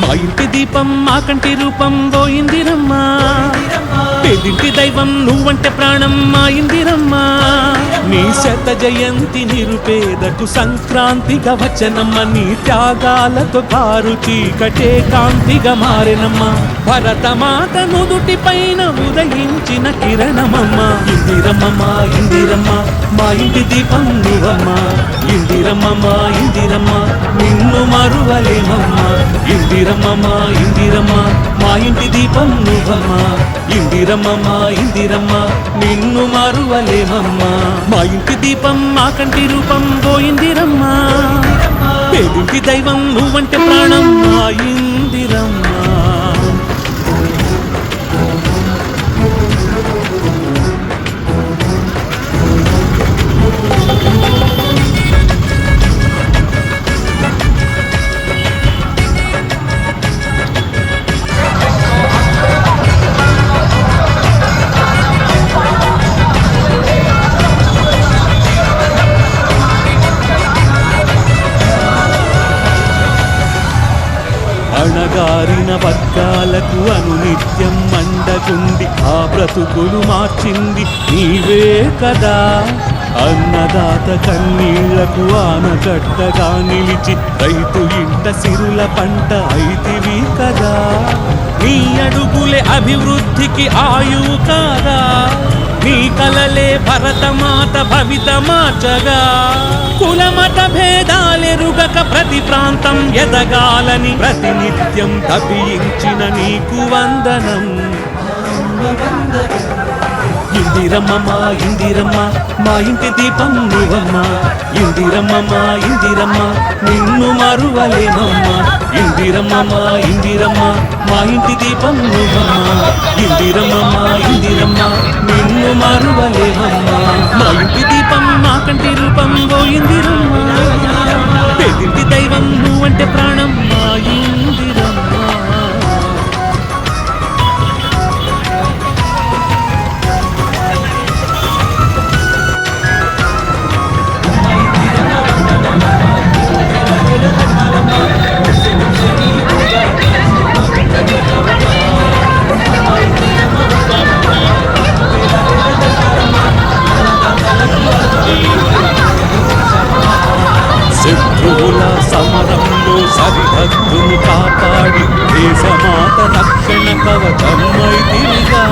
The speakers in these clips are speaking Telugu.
మా ఇంటి దీపం మా కంటి రూపం ఓ ఇందిరమ్మా. పెదింటి దైవం నువ్వంటే ప్రాణం మా ఇందిరమ్మా. నీ శత జయంతి నిరుపేదకు సంక్రాంతిగా వచ్చనమ్మ నీ త్యాగాలతో కారు చీకటే కాంతిగా మారెనమ్మా. భరతమాత నుదుటి పైన ఉదయించిన కిరణమమ్మ. ఇందిరమ్మ ఇందిరమ్మ. మా ఇంటి దీపం నువ్వమ్మ ఇందిరమ్మ మా ఇందిరమ్మ నిన్ను మరువలేమమ్మ ఇందిరమ్మ మా ఇందిరమ్మ మా ఇంటి దీపం నువ్వమ్మ ఇందిరమ్మ మా ఇందిరమ్మ నిన్ను మరువలేమమ్మ మా ఇంటి దీపం మా కంటి రూపం ఓ ఇందిరమ్మ. పేదింటి దైవం నువ్వంటే ప్రాణం మా ఇందిరమ్మ. గారిన వర్గాలకు అనునిత్యం మండకుండి ఆ బ్రతుకులు మార్చింది నీవే కదా. అన్నదాత కన్నీళ్ళకు ఆనకట్టగా నిలిచి రైతు ఇంట సిరుల పంట అయితివి కదా. అభివృద్ధికి ఆయువు కాదా? నీ కలలే భరతమాత భవిత మార్చగా. కులమత భేదాలెరుగక ప్రతి ప్రాంతం ఎదగాలని ప్రతినిత్యం తపించిన నీకు వందనం. ఇందిరమ్మ మా ఇందిరమ్మ మా ఇంటి దీపం నువ్వమ్మ ఇందిరమ్మ మా ఇందిరమ్మ నిన్ను మరువలేమమ్మ. ఇందిరమ్మ మా ఇందిరమ్మ మా ఇంటి దీపం నువ్వమ్మ. ఇందిరమ్మ మా ఇందిరమ్మ నిన్ను మరువలేమమ్మ మా ఇంటి దీపం మా కంటి రూపం ఓ ఇందిరమ్మ. పేదింటి దైవం నువ్వంటే ప్రాణం. సమరంలో సరిహద్దును కాపాడి దేశమాత రక్షణ కవచమైతిగా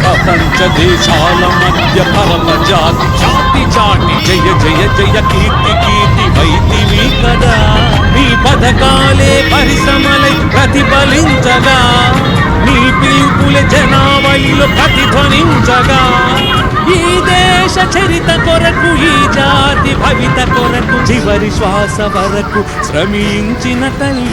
ప్రపంచ దేశాల మధ్య పరమ జాతి జాతి జాతి జయ జయ జయ కీర్తి కీర్తి వైతివి కదా. నీ పథకాలే పరిశ్రమలై ప్రతిఫలించగా. నీ పిలుపుల జనావళిలో ప్రతిధ్వనించగా. ఈ దేశ చరిత కొరకు ఈ జాతి భవిత కొరకు చివరి శ్వాస వరకు శ్రమించిన తల్లి.